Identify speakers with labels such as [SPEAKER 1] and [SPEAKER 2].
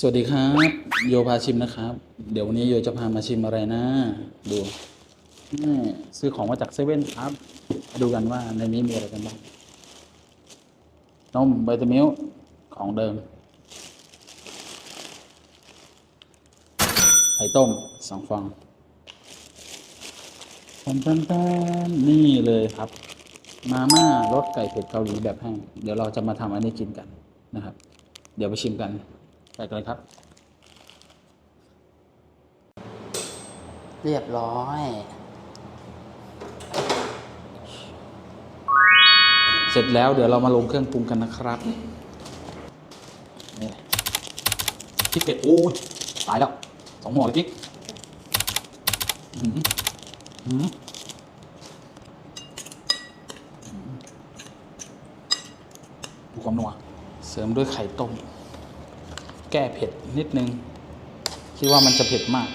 [SPEAKER 1] สวัสดีครับ โยพาชิมนะครับ เดี๋ยววันนี้โยจะพามาชิมอะไรนะ ดูนี่ซื้อของมาจากเซเว่นครับ ดูกันว่าในนี้มีอะไรกันบ้างนมไบตามิลของเดิม ไข่ต้มสองฟองปันปันปันนี่เลยครับ มาม่ารสไก่เผ็ดเกาหลีแบบแห้งเดี๋ยวเราจะมาทำอันนี้กินกันนะครับ เดี๋ยวไปชิมกัน ไปกันเลยครับ
[SPEAKER 2] เรียบร้อย
[SPEAKER 1] เสร็จแล้วเดี๋ยวเรามาลงเครื่องปรุงกันนะครับนี่พริกเผ็ดโอ้ยตายแล้วสองหัวเลยพริกอื้อหืออื้อหือดูความนัวเสริมด้วยไข่ต้ม แก้เผ็ดนิดนึงคิดว่ามันจะเผ็ดมาก